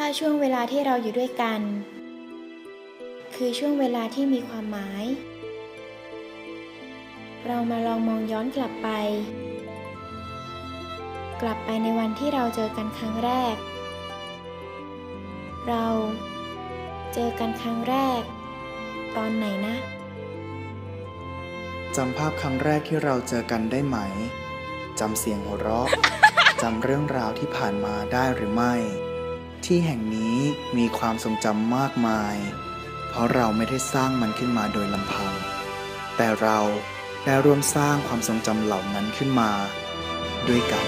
ถ้าช่วงเวลาที่เราอยู่ด้วยกัน คือช่วงเวลาที่มีความหมาย เรามาลองมองย้อนกลับไป กลับไปในวันที่เราเจอกันครั้งแรก เราเจอกันครั้งแรก ตอนไหนนะจำภาพครั้งแรกที่เราเจอกันได้ไหมจำเสียงหัวเราะจำเรื่องราวที่ผ่านมาได้หรือไม่ ที่แห่งนี้มีความทรงจำมากมาย เพราะเราไม่ได้สร้างมันขึ้นมาโดยลำพัง แต่เราได้ร่วมสร้างความทรงจำเหล่านั้นขึ้นมา ด้วยกัน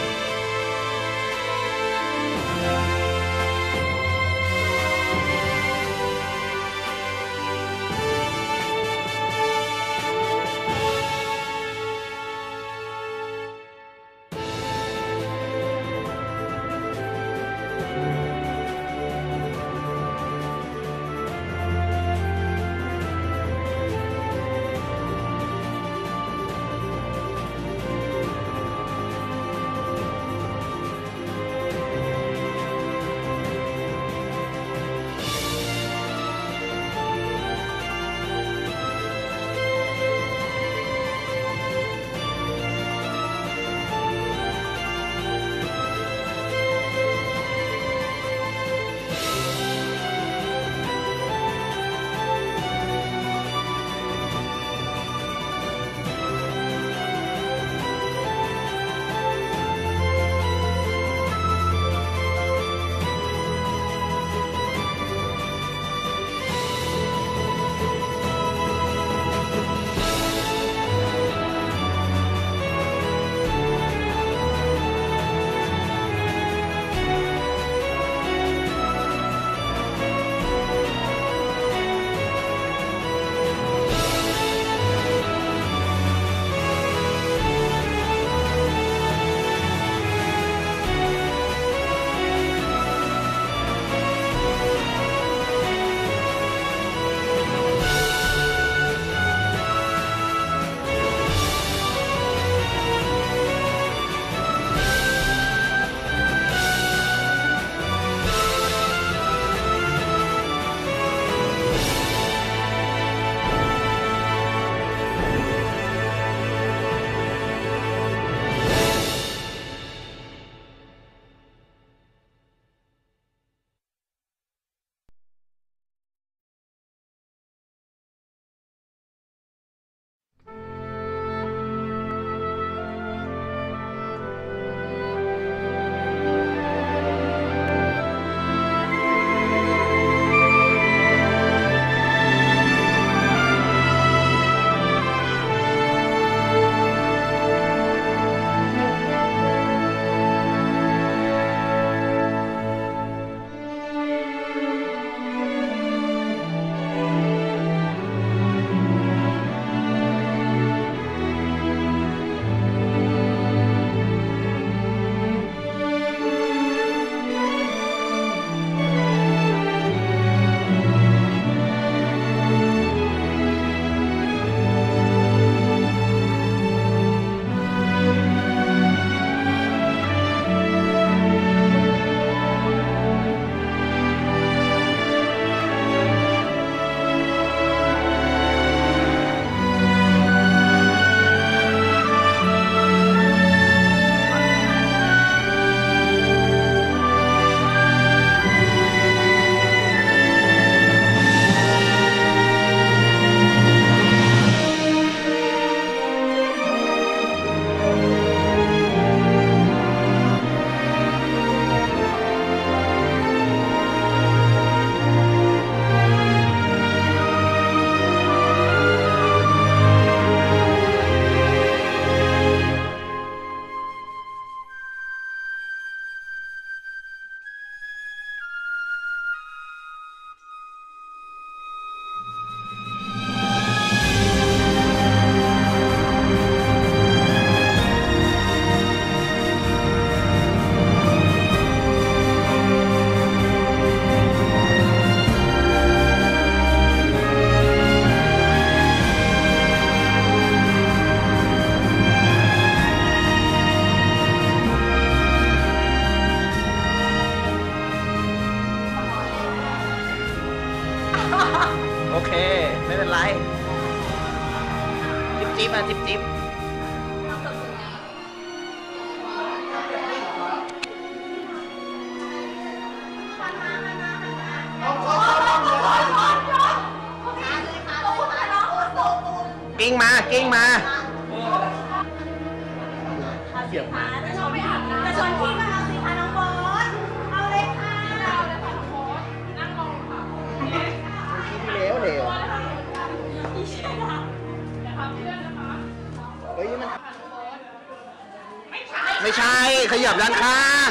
กิ้งมากิ้งมา เสียบมาจะชวนไปอาบน้ำจะชวนที่งมาเอาสิคะน้องบอสเอาเลยค่ะเอาเลยค่ะน้องบอสนั่งลงค่ะเหลวเหลวเฮ้ยมันไม่ใช่ขยับด้านข้าง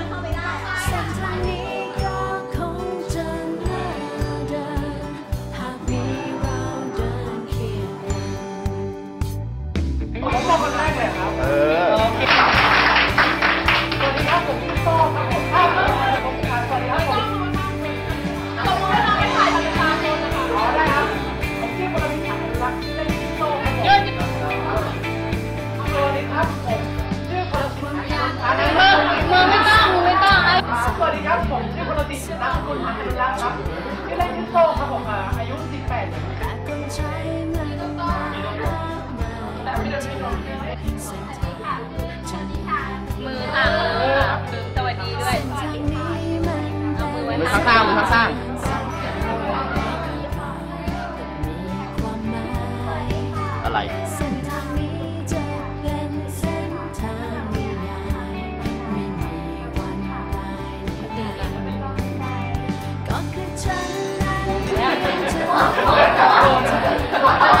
ครับผมชื่อพลตินามสกุลมือมือไม่ต้องมือไม่ต้องไอ้สวัสดีครับผมชื่อพลตินามสกุลพันธุรัตน์ครับชื่อเล่นชื่อโต้ครับผมอายุ 18ปีมือค่ะมือสวัสดีด้วยเอามือไว้ข้างๆมือข้างๆ Oh, my God.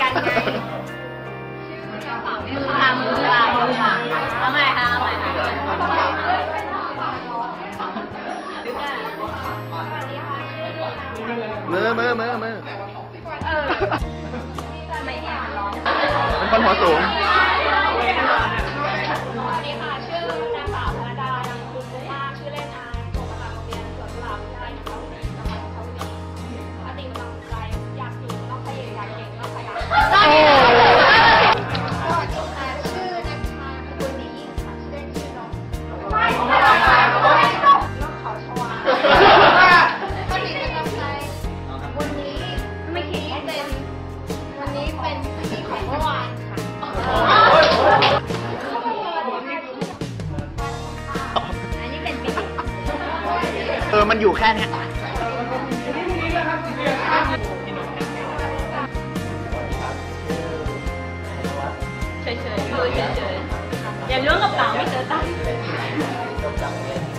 เฉยๆอเฉยๆอย่าล้วงกระเป๋าไม่เจอตังค์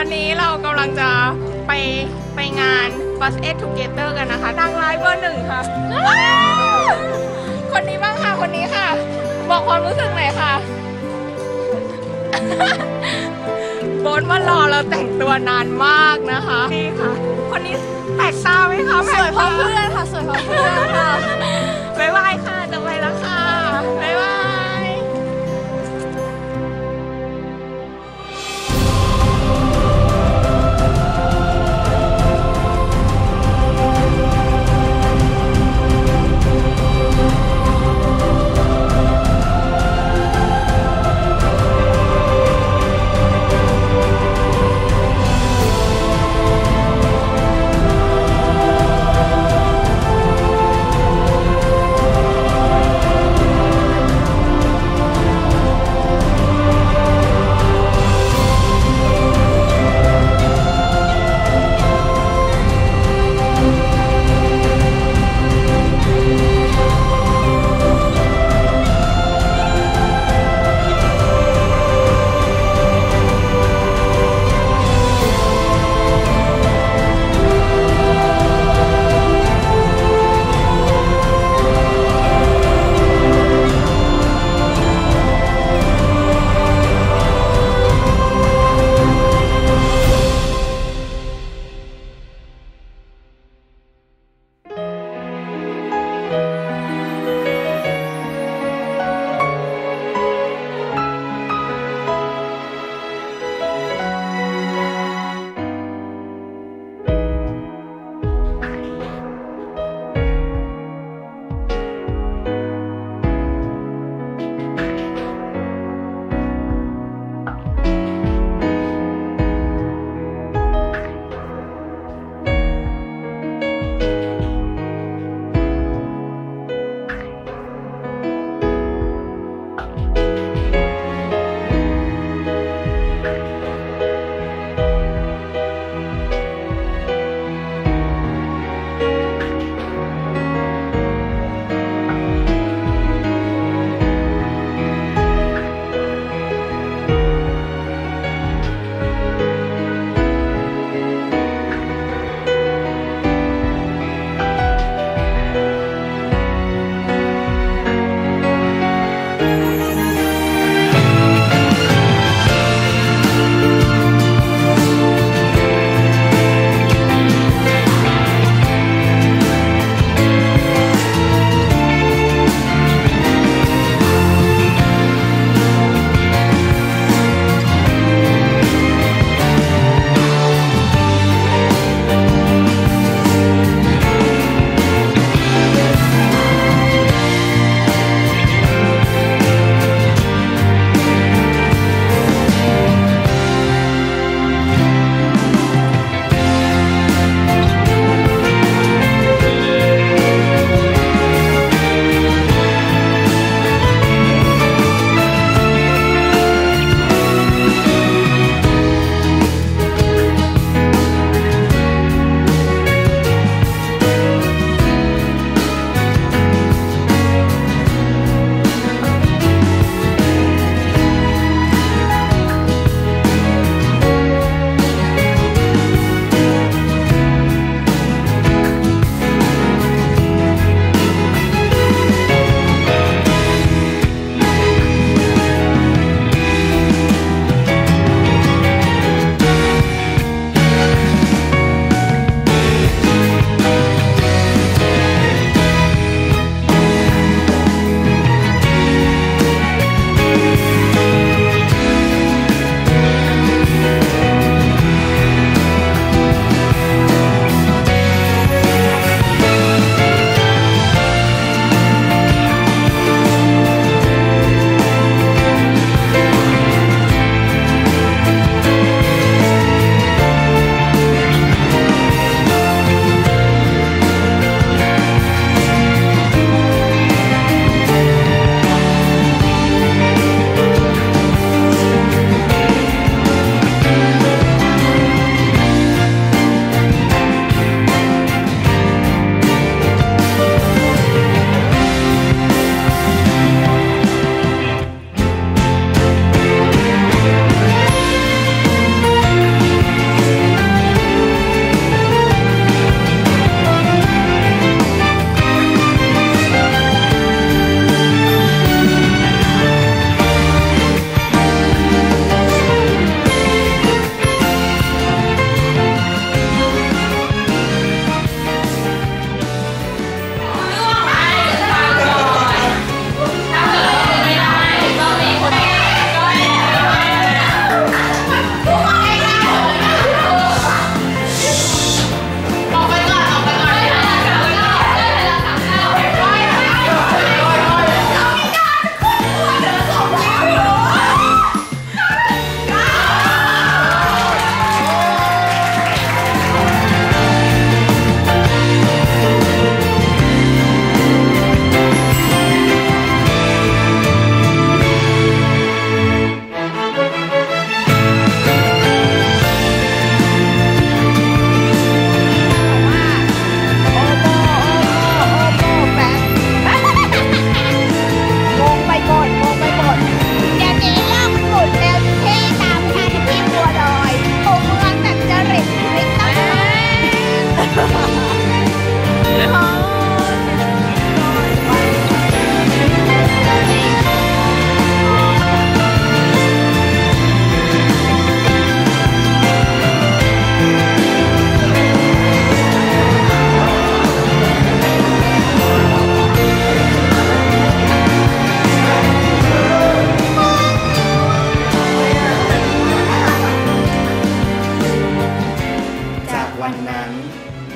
อนนี้เรากำลังจะไปไปงาน Bus e d t o g e t h e r กันนะคะนางร้ายเบอร์หนึ่งครับคนนี้บ้างค่ะ คนนี้ค่ะ บอกความรู้สึกหน่อยค่ะ โบนว่ารอเราแต่งตัวนานมากนะคะ นี่ค่ะ คนนี้แปลกตาไหมคะสวยเพราะเพื่อนค่ะ สวยเพราะเพื่อนค่ะ บ๊ายบายค่ะ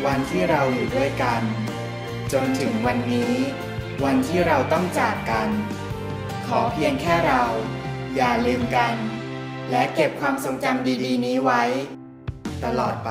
วันที่เราอยู่ด้วยกัน จนถึงวันนี้ วันที่เราต้องจากกัน ขอเพียงแค่เรา อย่าลืมกัน และเก็บความทรงจำดีๆ นี้ไว้ ตลอดไป